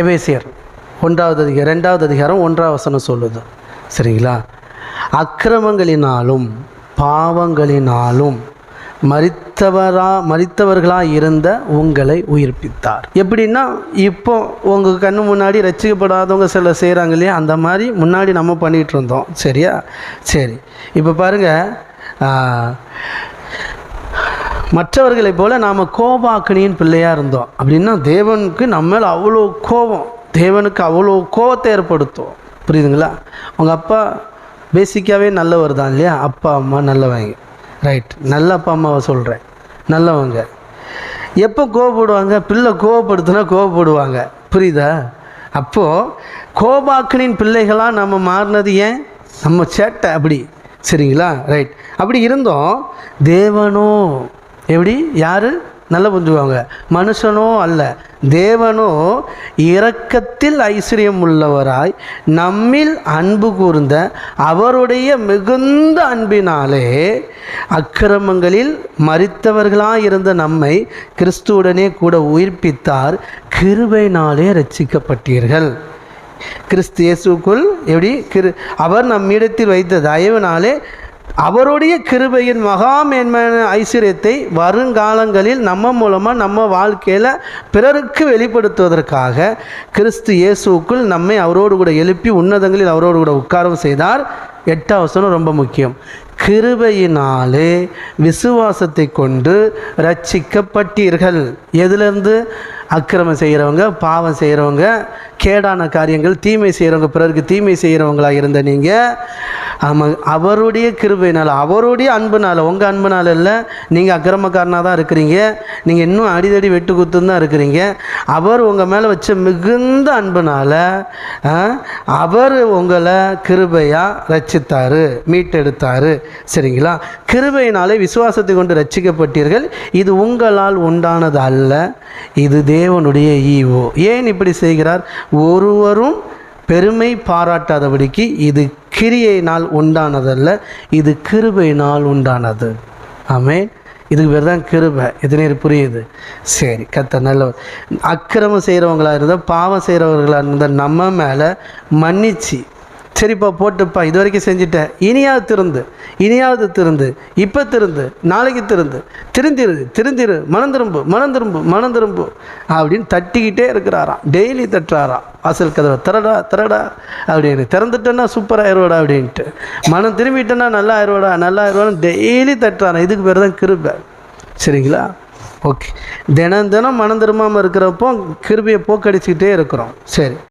எபேசியர். ஒன்றாவது அதிகாரம் ரெண்டாவது அதிகாரம் ஒன்றாவது வசனம் சொல்லுது. சரிங்களா? அக்கிரமங்களினாலும் பாவங்களினாலும் மறித்தவரா மரித்தவர்களாக இருந்த உங்களை உயிர்ப்பித்தார். எப்படின்னா இப்போ உங்கள் கண்ணு முன்னாடி ரசிக்கப்படாதவங்க சில செய்கிறாங்க இல்லையா? அந்த மாதிரி முன்னாடி நம்ம பண்ணிகிட்டு இருந்தோம். சரியா? சரி. இப்போ பாருங்கள் மற்றவர்களைப் போல நாம் கோபாக்கணியின் பிள்ளையாக இருந்தோம். அப்படின்னா தேவனுக்கு நம்ம மேலே அவ்வளோ கோபம். தேவனுக்கு அவ்வளோ கோபத்தை ஏற்படுத்தும். புரியுதுங்களா? உங்கள் அப்பா பேசிக்காகவே நல்லவர் தான் இல்லையா? அப்பா அம்மா நல்லவங்க. ரைட் நல்ல அப்பா அம்மாவை சொல்கிறேன் நல்லவங்க. எப்போ கோவப்படுவாங்க பிள்ளை கோவப்படுத்துனா கோவப்படுவாங்க புரியுதா? அப்போது கோபாக்கனின் பிள்ளைகளாக நம்ம மாறினது ஏன்? நம்ம சேட்டை அப்படி. சரிங்களா? ரைட் அப்படி இருந்தோம். தேவனோ எப்படி? யார்? நல்லா புரிஞ்சுக்கோங்க. மனுஷனோ அல்ல. தேவனோ இரக்கத்தில் ஐஸ்வர்யம் உள்ளவராய் நம்மில் அன்பு கூர்ந்த அவருடைய மிகுந்த அன்பினாலே அக்கிரமங்களில் மறித்தவர்களாக இருந்த நம்மை கிறிஸ்துவுடனே கூட உயிர்ப்பித்தார். கிருபையினாலே ரட்சிக்கப்பட்டீர்கள் கிறிஸ்து இயேசுக்குள் எப்படி? கிரு அவர் நம்மிடத்தில் வைத்த தயவினாலே அவருடைய கிருபையின் மகா மேன்மையான ஐஸ்வர்யத்தை வருங்காலங்களில் நம்ம மூலமாக நம்ம வாழ்க்கையில் பிறருக்கு வெளிப்படுத்துவதற்காக கிறிஸ்து இயேசுக்குள் நம்மை அவரோடு கூட எழுப்பி உன்னதங்களில் அவரோடு கூட உட்காரவும் செய்தார். எட்டாம் வசனம் ரொம்ப முக்கியம். கிருபையினாலே விசுவாசத்தை கொண்டு ரட்சிக்கப்பட்டீர்கள். எதிலிருந்து? அக்கிரமம் செய்கிறவங்க பாவம் செய்கிறவங்க கேடான காரியங்கள் தீமை செய்கிறவங்க பிறருக்கு தீமை செய்கிறவங்களா இருந்த நீங்கள் ஆமாம் அவருடைய கிருபையினால் அவருடைய அன்புனால் உங்கள் அன்புனால் இல்லை நீங்கள் அக்கிரமக்காரனாக தான் இருக்கிறீங்க. நீங்கள் இன்னும் அடிதடி வெட்டு குத்துன்னு தான் இருக்கிறீங்க. அவர் உங்கள் மேலே வச்ச மிகுந்த அன்புனால் அவர் உங்களை கிருபையாக ரச்சித்தார் மீட்டெடுத்தார். சரிங்களா? கிருபையினாலே விசுவாசத்தை கொண்டு ரட்சிக்கப்பட்டீர்கள். இது உங்களால் உண்டானது அல்ல இது தேவனுடைய ஈவோ. ஏன் இப்படி செய்கிறார்? ஒருவரும் பெருமை பாராட்டாதபடிக்கு இது கிரியையினால் உண்டானதல்ல இது கிருபையினால் உண்டானது. ஆமென். இதுக்கு பேர் தான் கிருபை. இது நேர் புரியுது? சரி கத்த நல்லவர். அக்கிரமம் செய்கிறவங்களாக இருந்தால் பாவம் செய்கிறவர்களாக இருந்தால் நம்ம மேலே மன்னிச்சு சரிப்பா போட்டுப்பா இது வரைக்கும் செஞ்சுட்டேன். இனியாவது திருந்து இனியாவது திருந்து இப்போ திருந்து நாளைக்கு திருந்து. திருந்திரு திருந்திரு மனம் திரும்பு மனம் திரும்பு மனம் திரும்பு அப்படின்னு தட்டிக்கிட்டே இருக்கிறாராம். டெய்லி தட்டுறாராம். வாசல் கதவை திறடா திறடா அப்படின்னு. திறந்துட்டேன்னா சூப்பராக ஆயிடுவாடா அப்படின்ட்டு. மனம் திரும்பிட்டேன்னா நல்லா ஆயிடுவாடா நல்லா ஆயிடுவான்னு டெய்லி தட்டுறாராம். இதுக்கு பேர் தான் கிருபை. சரிங்களா? ஓகே. தினம் தினம் மனம் திரும்பாமல் இருக்கிறப்போ கிருபியை போக்கடிச்சுக்கிட்டே இருக்கிறோம். சரி.